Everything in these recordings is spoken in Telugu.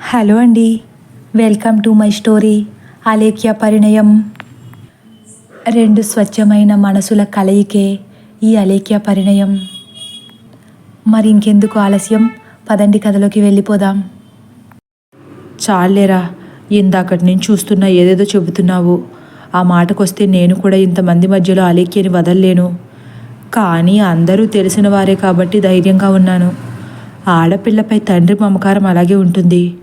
హలో అండి. Welcome to my story Alekhya Parinayam. రెండు స్వచ్ఛమైన మనసుల కలయికే ఈ అలేఖ్య పరిణయం. మరి ఇంకెందుకు ఆలస్యం? పదండి కథలోకి వెళ్ళిపోదాం. చాలేరా ఇందాకటి నుంచి చూస్తున్నా ఏదేదో చెబుతున్నావు. ఆ మాటకొస్తే నేను కూడా ఇంతమంది మధ్యలో అలేఖ్యని వదల్లేను. కానీ అందరూ తెలిసిన వారే కాబట్టి ధైర్యంగా ఉన్నాను. ఆడపిల్లపై తండ్రి మమకారం అలాగే ఉంటుంది.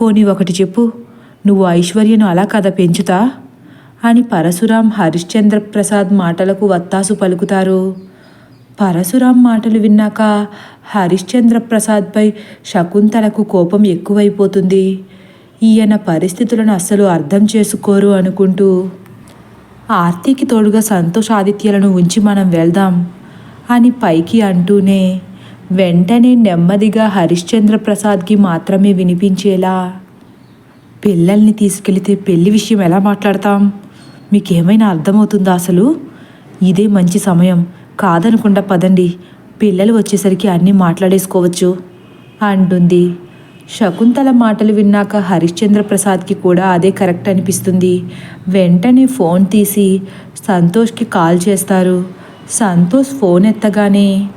పోనీ ఒకటి చెప్పు నువ్వు ఐశ్వర్యను అలా కథ పెంచుతా? అని పరశురాం హరిశ్చంద్ర ప్రసాద్ మాటలకు వత్తాసు పలుకుతారు. పరశురాం మాటలు విన్నాక హరిశ్చంద్ర ప్రసాద్పై శకుంతలకు కోపం ఎక్కువైపోతుంది. ఈయన పరిస్థితులను అస్సలు అర్థం చేసుకోరు అనుకుంటూ ఆర్తికి తోడుగా సంతోషాదిత్యలను ఉంచి మనం వెళ్దాం అని పైకి అంటూనే వెంటనే నెమ్మదిగా హరిశ్చంద్ర ప్రసాద్కి మాత్రమే వినిపించేలా. పిల్లల్ని తీసుకెళితే పెళ్ళి విషయం ఎలా మాట్లాడతాం? మీకేమైనా అర్థమవుతుందా అసలు? ఇదే మంచి సమయం. కాదనకుండా పదండి. పిల్లలు వచ్చేసరికి అన్నీ మాట్లాడేసుకోవచ్చు. అంటుంది. శకుంతల మాటలు విన్నాక హరిశ్చంద్ర ప్రసాద్కి కూడా అదే కరెక్ట్ అనిపిస్తుంది. వెంటనే ఫోన్ తీసి సంతోష్కి కాల్ చేస్తారు. సంతోష్ ఫోన్ ఎత్తగానే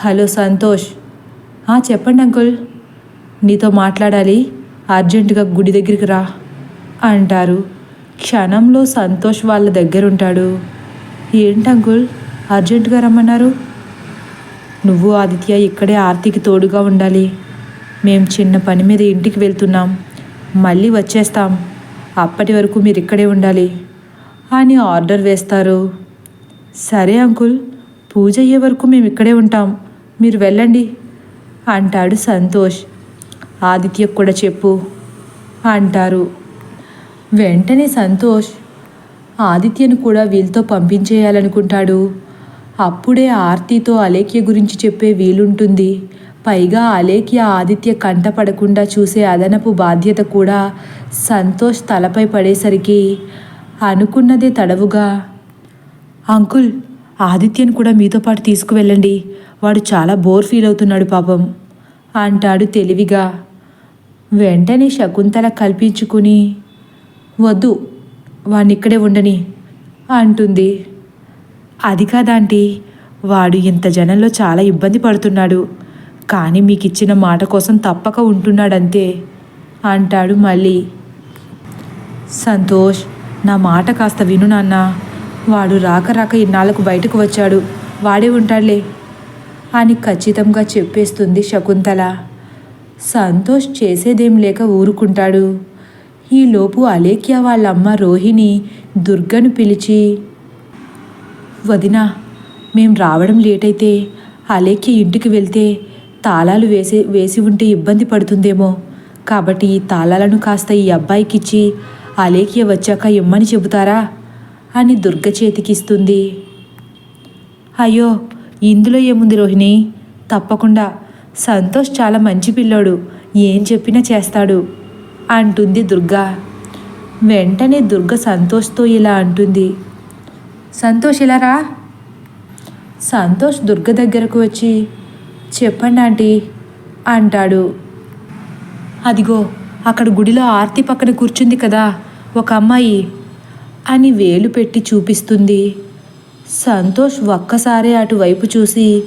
హలో సంతోష్. చెప్పండి అంకుల్. నీతో మాట్లాడాలి. అర్జెంటుగా గుడి దగ్గరికి రా అంటారు. క్షణంలో సంతోష్ వాళ్ళ దగ్గర ఉంటాడు. ఏంటి అంకుల్? అర్జెంటుగా రమ్మన్నారు? నువ్వు ఆదిత్య ఇక్కడే ఆర్తికి తోడుగా ఉండాలి. మేం చిన్న పని మీద ఇంటికి వెళ్తున్నాం. మళ్ళీ వచ్చేస్తాం. అప్పటి వరకు మీరు ఇక్కడే ఉండాలి అని ఆర్డర్ వేస్తారు. సరే అంకుల్. పూజ అయ్యే వరకు మేము ఇక్కడే ఉంటాం. మీరు వెళ్ళండి అంటాడు సంతోష్. ఆదిత్యకు కూడా చెప్పు అంటారు. వెంటనే సంతోష్ ఆదిత్యను కూడా వీళ్ళతో పంపించేయాలనుకుంటాడు. అప్పుడే ఆర్తితో అలేఖ్య గురించి చెప్పే వీలుంటుంది. పైగా అలేఖ్య ఆదిత్య కంటపడకుండా చూసే అదనపు బాధ్యత కూడా సంతోష్ తలపై పడేసరికి అనుకున్నదే తడవుగా అంకుల్ ఆదిత్యను కూడా మీతో పాటు తీసుకువెళ్ళండి. వాడు చాలా బోర్ ఫీల్ అవుతున్నాడు పాపం. అంటాడు తెలివిగా. వెంటనే శకుంతల కల్పించుకుని వద్దు వాడిని ఇక్కడే ఉండని అంటుంది. అది కాదాంటీ వాడు ఇంత జనంలో చాలా ఇబ్బంది పడుతున్నాడు. కానీ మీకు ఇచ్చిన మాట కోసం తప్పక ఉంటున్నాడంతే అంటాడు మళ్ళీ. సంతోష్ నా మాట కాస్త విను నాన్న. వాడు రాక రాక ఇన్నాళ్ళకు బయటకు వచ్చాడు. వాడే ఉంటాడులే. అని ఖచ్చితంగా చెప్పేస్తుంది శకుంతల. సంతోష్ చేసేదేం లేక ఊరుకుంటాడు. ఈలోపు అలేఖ్య వాళ్ళమ్మ రోహిణి దుర్గను పిలిచి వదినా మేం రావడం లేట్ అయితే అలేఖ్య ఇంటికి వెళ్తే తాళాలు వేసి వేసి ఉంటే ఇబ్బంది పడుతుందేమో. కాబట్టి ఈ తాళాలను కాస్త ఈ అబ్బాయికిచ్చి అలేఖ్య వచ్చాక ఇమ్మని చెబుతారా అని దుర్గ చేతికిస్తుంది. అయ్యో ఇందులో ఏముంది రోహిణి? తప్పకుండా. సంతోష్ చాలా మంచి పిల్లోడు. ఏం చెప్పినా చేస్తాడు. అంటుంది దుర్గా. వెంటనే దుర్గ సంతోష్తో ఇలా అంటుంది. సంతోష్ ఇలా రా. సంతోష్ దుర్గ దగ్గరకు వచ్చి చెప్పండి ఆంటీ అంటాడు. అదిగో అక్కడ గుడిలో ఆర్తి పక్కన కూర్చుంది కదా ఒక అమ్మాయి అని వేలు పెట్టి చూపిస్తుంది. సంతోష్ ఒక్కసారే అటువైపు చూసి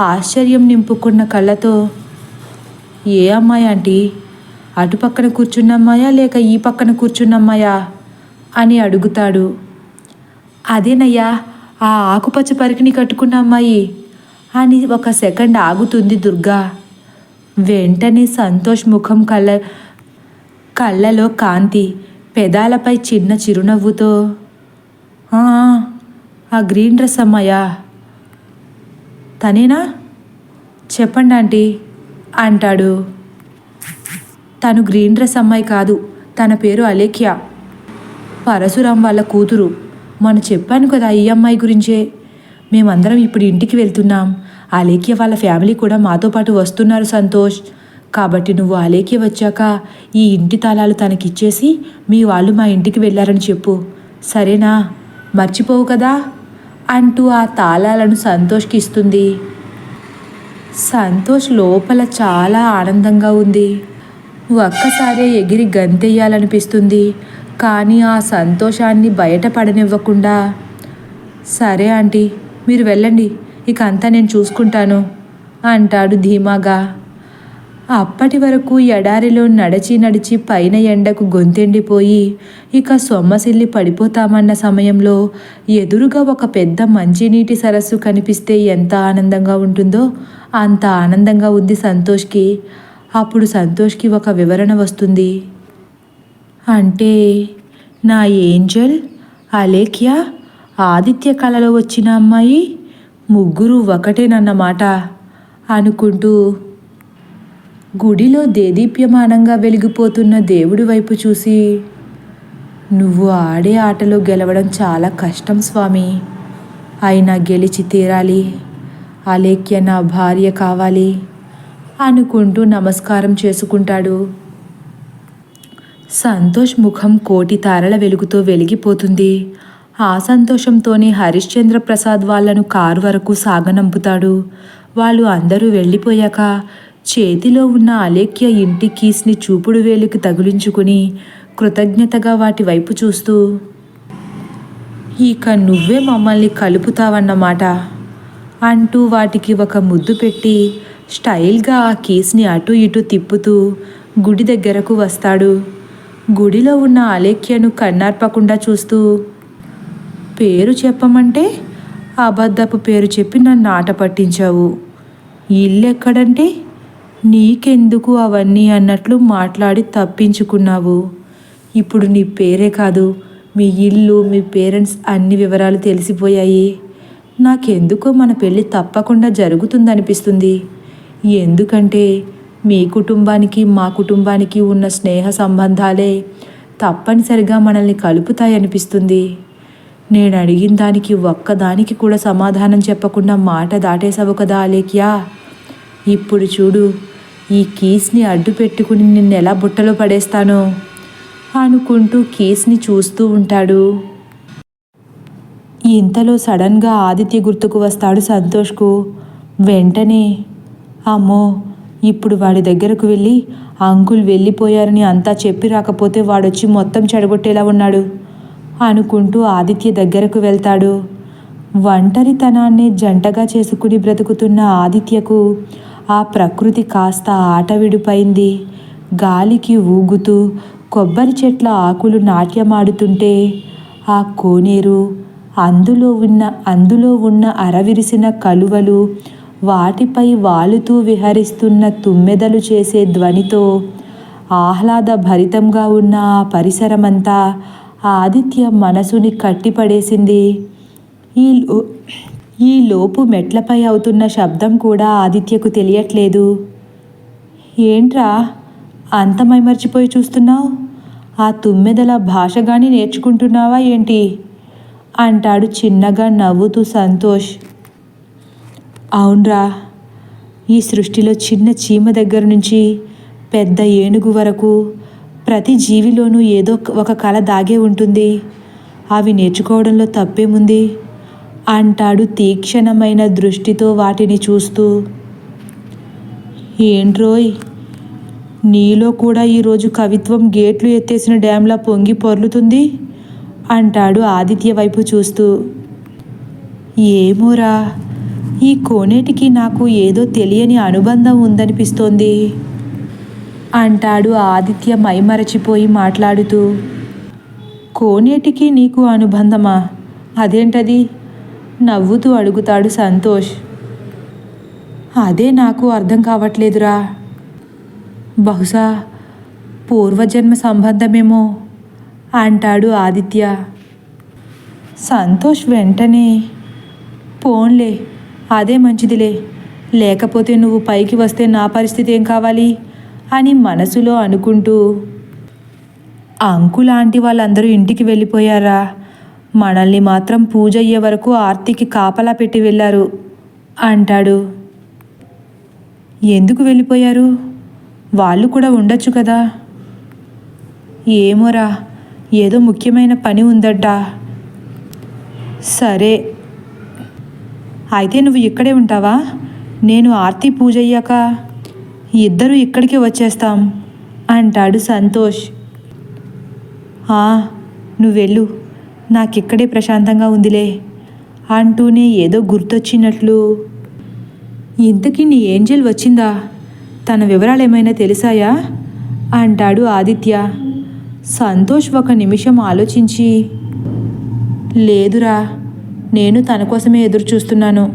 ఆశ్చర్యం నింపుకున్న కళ్ళతో ఏ అమ్మాయి ఆంటీ? అటు పక్కన కూర్చున్నమ్మాయా లేక ఈ పక్కన కూర్చున్నమ్మాయా? అని అడుగుతాడు. అదేనయ్యా ఆ ఆకుపచ్చ పరికిని కట్టుకున్న అమ్మాయి. అని ఒక సెకండ్ ఆగుతుంది దుర్గా. వెంటనే సంతోష్ ముఖం కళ్ళ కళ్ళలో కాంతి పెదాలపై చిన్న చిరునవ్వుతో "ఆ, గ్రీన్ డ్రెస్ అమ్మాయా? తనేనా? చెప్పండి ఆంటీ అంటాడు. తను గ్రీన్ డ్రెస్ అమ్మాయి కాదు తన పేరు అలేఖ్య. పరశురాం వాళ్ళ కూతురు. మొన్న చెప్పాను కదా ఈ అమ్మాయి గురించే. మేమందరం ఇప్పుడు ఇంటికి వెళ్తున్నాం. అలేఖ్య వాళ్ళ ఫ్యామిలీ కూడా మాతో పాటు వస్తున్నారు సంతోష్. కాబట్టి నువ్వు అలేఖ్య వచ్చాక ఈ ఇంటి తాళాలు తనకిచ్చేసి మీ వాళ్ళు మా ఇంటికి వెళ్ళారని చెప్పు. సరేనా? మర్చిపోవు కదా? అంటూ ఆ తాళాలను సంతోష్కి ఇస్తుంది సంతోష్ లోపల చాలా ఆనందంగా ఉంది. ఒక్కసారే ఎగిరి గంతెయ్యాలనిపిస్తుంది. కానీ ఆ సంతోషాన్ని బయటపడనివ్వకుండా సరే ఆంటీ మీరు వెళ్ళండి ఇక అంతా నేను చూసుకుంటాను అంటాడు ధీమాగా. అప్పటి వరకు ఎడారిలో నడిచి నడిచి పైన ఎండకు గొంతెండిపోయి ఇక సొమ్మసిల్లి పడిపోతామన్న సమయంలో ఎదురుగా ఒక పెద్ద మంచినీటి సరస్సు కనిపిస్తే ఎంత ఆనందంగా ఉంటుందో అంత ఆనందంగా ఉంది సంతోష్కి. అప్పుడు సంతోష్కి ఒక వివరణ వస్తుంది. అంటే నా ఏంజల్ అలేఖ్య ఆదిత్య కళలో వచ్చిన అమ్మాయి ముగ్గురు ఒకటేనన్నమాట అనుకుంటూ గుడిలో దేదీప్యమానంగా వెలిగిపోతున్న దేవుడి వైపు చూసి నువ్వు ఆడే ఆటలో గెలవడం చాలా కష్టం స్వామి. అయినా గెలిచి తీరాలి. అలేఖ్య నా భార్య కావాలి అనుకుంటూ నమస్కారం చేసుకుంటాడు. సంతోష్ ముఖం కోటి తారల వెలుగుతో వెలిగిపోతుంది. ఆ సంతోషంతోనే హరిశ్చంద్ర ప్రసాద్ వాళ్ళను కారు వరకు సాగనంపుతాడు. వాళ్ళు అందరూ వెళ్ళిపోయాక చేతిలో ఉన్న అలేఖ్య ఇంటి కీస్ని చూపుడు వేలికి తగిలించుకుని కృతజ్ఞతగా వాటి వైపు చూస్తూ ఇక నువ్వే మమ్మల్ని కలుపుతావన్నమాట అంటూ వాటికి ఒక ముద్దు పెట్టి స్టైల్గా ఆ కీస్ని అటు ఇటు తిప్పుతూ గుడి దగ్గరకు వస్తాడు. గుడిలో ఉన్న అలేఖ్యను కన్నార్పకుండా చూస్తూ పేరు చెప్పమంటే అబద్ధపు పేరు చెప్పి నన్ను ఆట పట్టించావు. ఇల్లెక్కడంటే ఎక్కడంటే నీకెందుకు అవన్నీ అన్నట్లు మాట్లాడి తప్పించుకున్నావు. ఇప్పుడు నీ పేరే కాదు మీ ఇల్లు మీ పేరెంట్స్ అన్ని వివరాలు తెలిసిపోయాయి. నాకెందుకో మన పెళ్ళి తప్పకుండా జరుగుతుందనిపిస్తుంది. ఎందుకంటే మీ కుటుంబానికి మా కుటుంబానికి ఉన్న స్నేహ సంబంధాలే తప్పనిసరిగా మనల్ని కలుపుతాయనిపిస్తుంది. నేను అడిగిన దానికి ఒక్కదానికి కూడా సమాధానం చెప్పకుండా మాట దాటేసావు కదా అలేఖ్యా. ఇప్పుడు చూడు ఈ కీస్ని అడ్డు పెట్టుకుని నిన్ను ఎలా బుట్టలో పడేస్తానో? అనుకుంటూ కీస్ని చూస్తూ ఉంటాడు. ఇంతలో సడన్గా ఆదిత్య గుర్తుకు వస్తాడు సంతోష్కు. వెంటనే అమ్మో ఇప్పుడు వాడి దగ్గరకు వెళ్ళి అంకుల్ వెళ్ళిపోయారని అంతా చెప్పి రాకపోతే వాడొచ్చి మొత్తం చెడగొట్టేలా ఉన్నాడు అనుకుంటూ ఆదిత్య దగ్గరకు వెళ్తాడు. ఒంటరితనాన్ని జంటగా చేసుకుని బ్రతుకుతున్న ఆదిత్యకు ఆ ప్రకృతి కాస్త ఆట విడిపోయింది. గాలికి ఊగుతూ కొబ్బరి చెట్ల ఆకులు నాట్యమాడుతుంటే ఆ కోనేరు అందులో ఉన్న అందులో ఉన్న అరవిరిసిన కలువలు వాటిపై వాలుతూ విహరిస్తున్న తుమ్మెదలు చేసే ధ్వనితో ఆహ్లాద భరితంగా ఉన్న ఆ పరిసరమంతా ఆదిత్య మనసుని కట్టిపడేసింది. ఈ ఈ లోపు మెట్లపై అవుతున్న శబ్దం కూడా ఆదిత్యకు తెలియట్లేదు. ఏంట్రా? అంత మైమర్చిపోయి చూస్తున్నావు? ఆ తుమ్మెదల భాష కానీ నేర్చుకుంటున్నావా ఏంటి? అంటాడు చిన్నగా నవ్వుతూ సంతోష్. అవునరా. ఈ సృష్టిలో చిన్న చీమ దగ్గర నుంచి పెద్ద ఏనుగు వరకు ప్రతి జీవిలోనూ ఏదో ఒక కళ దాగే ఉంటుంది. అవి నేర్చుకోవడంలో తప్పేముంది? అంటాడు తీక్షణమైన దృష్టితో వాటిని చూస్తూ. ఏంట్రోయ్ నీలో కూడా ఈరోజు కవిత్వం గేట్లు ఎత్తేసిన డ్యాంలా పొంగి పొర్లుతుంది? అంటాడు ఆదిత్య వైపు చూస్తూ. ఏమోరా ఈ కోనేటికి నాకు ఏదో తెలియని అనుబంధం ఉందనిపిస్తోంది అంటాడు ఆదిత్య మైమరచిపోయి మాట్లాడుతూ. కోనేటికి నీకు అనుబంధమా? అదేంటది? నవ్వుతూ అడుగుతాడు సంతోష్. అదే నాకు అర్థం కావట్లేదురా. బహుశా పూర్వజన్మ సంబంధమేమో అంటాడు ఆదిత్య. సంతోష్ వెంటనే పోన్లే అదే మంచిదిలే. లేకపోతే నువ్వు పైకి వస్తే నా పరిస్థితి ఏం కావాలి? అని మనసులో అనుకుంటూ అంకులాంటి వాళ్ళందరూ ఇంటికి వెళ్ళిపోయారా? మనల్ని మాత్రం పూజ అయ్యే వరకు ఆర్తికి కాపలా పెట్టి వెళ్ళారు అంటాడు. ఎందుకు వెళ్ళిపోయారు? వాళ్ళు కూడా ఉండొచ్చు కదా? ఏమోరా ఏదో ముఖ్యమైన పని ఉందట. సరే. అయితే నువ్వు ఇక్కడే ఉంటావా? నేను ఆర్తి పూజ అయ్యాక ఇద్దరు ఇక్కడికి వచ్చేస్తాం అంటాడు సంతోష్. నువ్వు వెళ్ళు నాకిక్కడే ప్రశాంతంగా ఉందిలే అంటూనే ఏదో గుర్తొచ్చినట్లు. ఇంతకీ నీ ఏంజల్ వచ్చిందా? తన వివరాలు ఏమైనా తెలిసాయా? అంటాడు ఆదిత్య. సంతోష్ ఒక నిమిషం ఆలోచించి లేదురా నేను తన కోసమే ఎదురు చూస్తున్నాను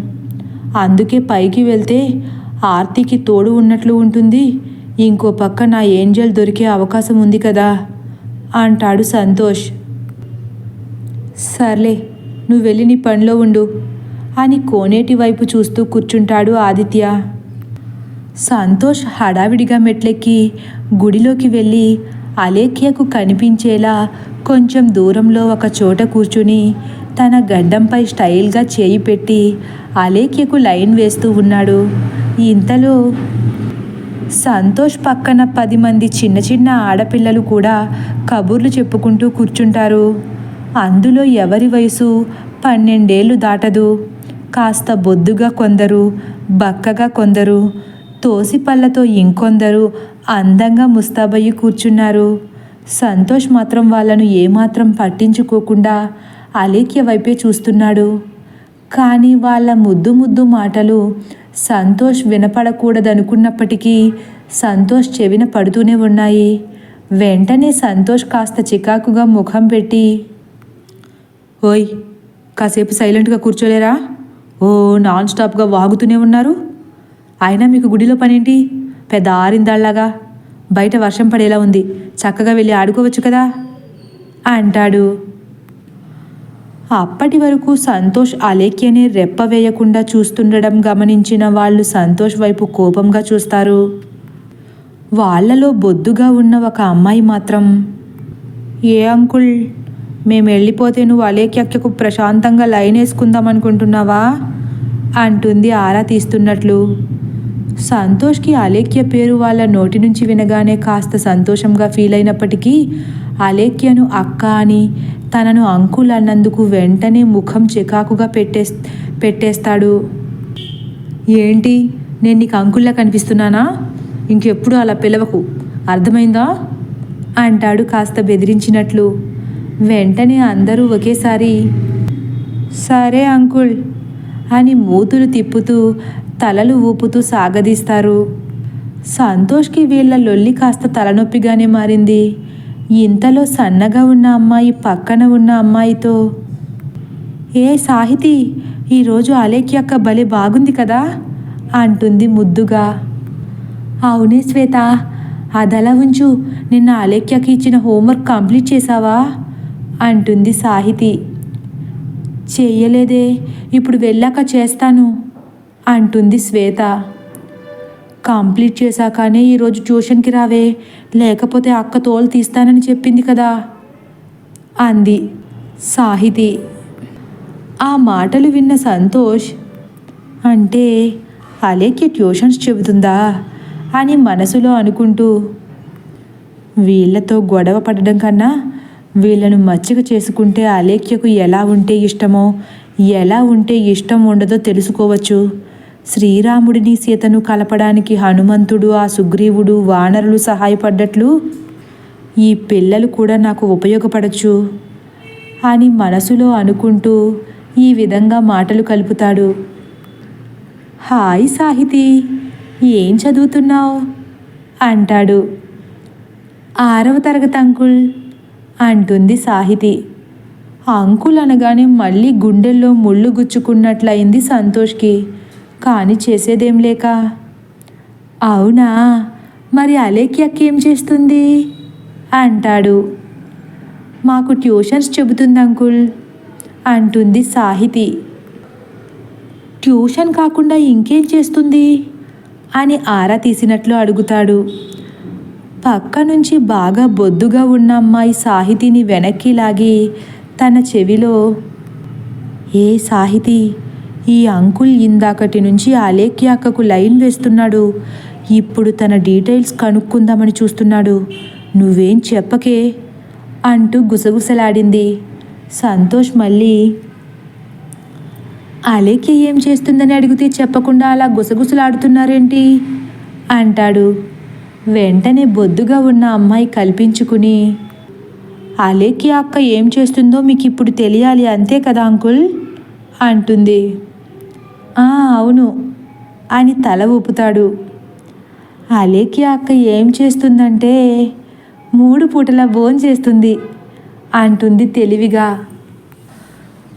అందుకే పైకి వెళ్తే ఆర్తికి తోడు ఉన్నట్లు ఉంటుంది. ఇంకో పక్క నా ఏంజల్ దొరికే అవకాశం ఉంది కదా అంటాడు సంతోష్. సర్లే నువ్వు వెళ్ళి నీ పనిలో ఉండు. అని కోనేటి వైపు చూస్తూ కూర్చుంటాడు ఆదిత్య. సంతోష్ హడావిడిగా మెట్లెక్కి గుడిలోకి వెళ్ళి అలేఖ్యకు కనిపించేలా కొంచెం దూరంలో ఒక చోట కూర్చుని తన గడ్డంపై స్టైల్గా చేయి పెట్టి అలేఖ్యకు లైన్ వేస్తూ ఉన్నాడు. ఇంతలో సంతోష్ పక్కన పది మంది చిన్న చిన్న ఆడపిల్లలు కూడా కబుర్లు చెప్పుకుంటూ కూర్చుంటారు. అందులో ఎవరి వయసు? పన్నెండేళ్ళు దాటదు. కాస్త బొద్దుగా కొందరు బక్కగా కొందరు తోసిపళ్ళతో ఇంకొందరు అందంగా ముస్తాబయ్యి కూర్చున్నారు. సంతోష్ మాత్రం వాళ్ళను ఏమాత్రం పట్టించుకోకుండా అలేఖ్య వైపే చూస్తున్నాడు. కానీ వాళ్ళ ముద్దు ముద్దు మాటలు సంతోష్ వినపడకూడదనుకున్నప్పటికీ సంతోష్ చెవిన పడుతూనే ఉన్నాయి. వెంటనే సంతోష్ కాస్త చికాకుగా ముఖం పెట్టి ఓయ్ కాసేపు సైలెంట్గా కూర్చోలేరా? ఓ నాన్ స్టాప్గా వాగుతూనే ఉన్నారు. అయినా మీకు గుడిలో పనేంటి? పెద్ద ఆరిందాళ్ళాగా. బయట వర్షం పడేలా ఉంది. చక్కగా వెళ్ళి ఆడుకోవచ్చు కదా? అంటాడు. అప్పటి వరకు సంతోష్ అలేఖ్యని రెప్ప వేయకుండా చూస్తుండడం గమనించిన వాళ్ళు సంతోష్ వైపు కోపంగా చూస్తారు. వాళ్ళలో బొద్దుగా ఉన్న ఒక అమ్మాయి మాత్రం ఏ అంకుల్? మేము వెళ్ళిపోతే నువ్వు అలేఖ్యకు ప్రశాంతంగా లైన్ వేసుకుందాం అనుకుంటున్నావా? అంటుంది ఆరా తీస్తున్నట్లు. సంతోష్కి అలేఖ్య పేరు వాళ్ళ నోటి నుంచి వినగానే కాస్త సంతోషంగా ఫీల్ అయినప్పటికీ అలేఖ్యను అక్క అని తనను అంకుల్ అన్నందుకు వెంటనే ముఖం చికాకుగా పెట్టే పెట్టేస్తాడు. ఏంటి? నేను నీకు అంకుల్లా కనిపిస్తున్నానా? ఇంకెప్పుడు అలా పిలవకు. అర్థమైందా? అంటాడు కాస్త బెదిరించినట్లు. వెంటనే అందరూ ఒకేసారి సరే అంకుల్ అని మూతులు తిప్పుతూ తలలు ఊపుతూ సాగదీస్తారు. సంతోష్కి వీళ్ళ లొల్లి కాస్త తలనొప్పిగానే మారింది. ఇంతలో సన్నగా ఉన్న అమ్మాయి పక్కన ఉన్న అమ్మాయితో ఏ సాహితీ ఈరోజు అలేఖ్య అక్క భలే బాగుంది కదా అంటుంది ముద్దుగా. అవునే శ్వేత అదలా ఉంచు నిన్న అలేఖ్యకి ఇచ్చిన హోంవర్క్ కంప్లీట్ చేశావా? అంటుంది సాహితి. చెయ్యలేదే ఇప్పుడు వెళ్ళాక చేస్తాను అంటుంది శ్వేత. కంప్లీట్ చేశాకనే ఈరోజు ట్యూషన్కి రావే లేకపోతే అక్క తోలు తీస్తానని చెప్పింది కదా అంది సాహితి. ఆ మాటలు విన్న సంతోష్ అంటే అలేఖ్య ట్యూషన్స్ చెబుతుందా అని మనసులో అనుకుంటూ వీళ్ళతో గొడవ పడడం కన్నా వీళ్ళను మచ్చిక చేసుకుంటే అలేఖ్యకు ఎలా ఉంటే ఇష్టమో ఎలా ఉంటే ఇష్టం ఉండదో తెలుసుకోవచ్చు. శ్రీరాముడిని సీతను కలపడానికి హనుమంతుడు ఆ సుగ్రీవుడు వానరులు సహాయపడ్డట్లు ఈ పిల్లలు కూడా నాకు ఉపయోగపడచ్చు అని మనసులో అనుకుంటూ ఈ విధంగా మాటలు కలుపుతాడు. హాయ్ సాహితి ఏం చదువుతున్నావు? అంటాడు. ఆరవ తరగతి అంకుల్. అంటుంది సాహితి. అంకుల్ అనగానే మళ్ళీ గుండెల్లో ముళ్ళు గుచ్చుకున్నట్లయింది సంతోష్కి. కానీ చేసేదేం లేక. అవునా? మరి అలేఖ్యకి ఏం చేస్తుంది? అంటాడు. మాకు ట్యూషన్స్ చెబుతుంది అంకుల్ అంటుంది సాహితి. ట్యూషన్ కాకుండా ఇంకేం చేస్తుంది? అని ఆరా తీసినట్లు అడుగుతాడు. పక్క నుంచి బాగా బొద్దుగా ఉన్న అమ్మాయి సాహితిని వెనక్కి లాగి తన చెవిలో ఏ సాహితి ఈ అంకుల్ ఇందాకటి నుంచి అలేఖ్యాకకు అక్కకు లైన్ వేస్తున్నాడు. ఇప్పుడు తన డీటెయిల్స్ కనుక్కుందామని చూస్తున్నాడు. నువ్వేం చెప్పకే అంటూ గుసగుసలాడింది. సంతోష్ మళ్ళీ అలేఖ్య ఏం చేస్తుందని అడిగితే చెప్పకుండా అలా గుసగుసలాడుతున్నారేంటి? అంటాడు. వెంటనే బొద్దుగా ఉన్న అమ్మాయి కల్పించుకుని అలేకి అక్క ఏం చేస్తుందో మీకు ఇప్పుడు తెలియాలి అంతే కదా అంకుల్? అంటుంది. "ఆ, అవును అని తల ఊపుతాడు. అలేకి అక్క ఏం చేస్తుందంటే మూడు పూటల బోన్ చేస్తుంది అంటుంది తెలివిగా.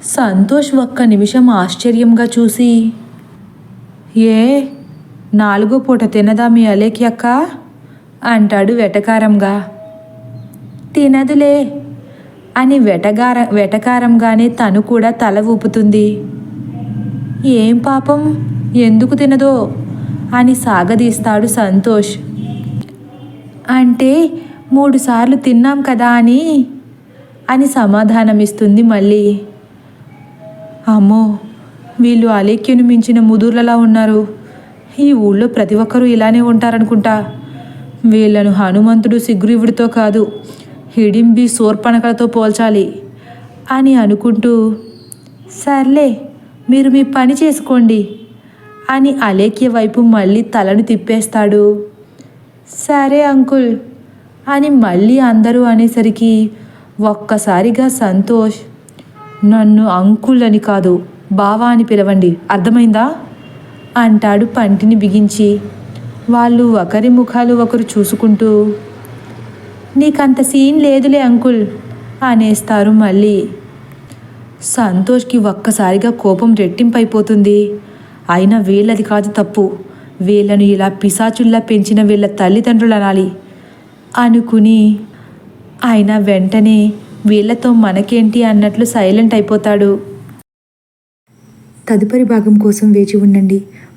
సంతోష్ ఒక్క నిమిషం ఆశ్చర్యంగా చూసి ఏ నాలుగో పూట తినదా మీ అలేకి అక్క? అంటాడు వెటకారంగా. తినదులే అని వెటగార వెటకారంగానే తను కూడా తల ఊపుతుంది. ఏం పాపం? ఎందుకు తినదో? అని సాగదీస్తాడు సంతోష్. అంటే మూడుసార్లు తిన్నాం కదా అని? అని సమాధానమిస్తుంది మళ్ళీ. అమ్మో! వీళ్ళు అలేఖ్యను మించిన ముదుర్లలా ఉన్నారు. ఈ ఊళ్ళో ప్రతి ఒక్కరూ ఇలానే ఉంటారనుకుంటా. వీళ్ళను హనుమంతుడు సిగ్రీవుడితో కాదు హిడింబి శూర్పణకలతో పోల్చాలి అని అనుకుంటూ సర్లే మీరు మీ పని చేసుకోండి అని అలేఖ్య వైపు మళ్ళీ తలను తిప్పేస్తాడు. సరే అంకుల్ అని మళ్ళీ అందరూ అనేసరికి ఒక్కసారిగా సంతోష్ నన్ను అంకుల్ అని కాదు బావా అని పిలవండి అర్థమైందా? అంటాడు పంటిని బిగించి. వాళ్ళు ఒకరి ముఖాలు ఒకరు చూసుకుంటూ నీకంత సీన్ లేదులే అంకుల్ అనేస్తారు మళ్ళీ. సంతోష్కి ఒక్కసారిగా కోపం రెట్టింపైపోతుంది. అయినా వీళ్ళది కాదు తప్పు. వీళ్ళను ఇలా పిశాచుల్లా పెంచిన వీళ్ళ తల్లిదండ్రులు అనాలి అనుకుని ఆయన వెంటనే వీళ్ళతో మనకేంటి అన్నట్లు సైలెంట్ అయిపోతాడు. తదుపరి భాగం కోసం వేచి ఉండండి.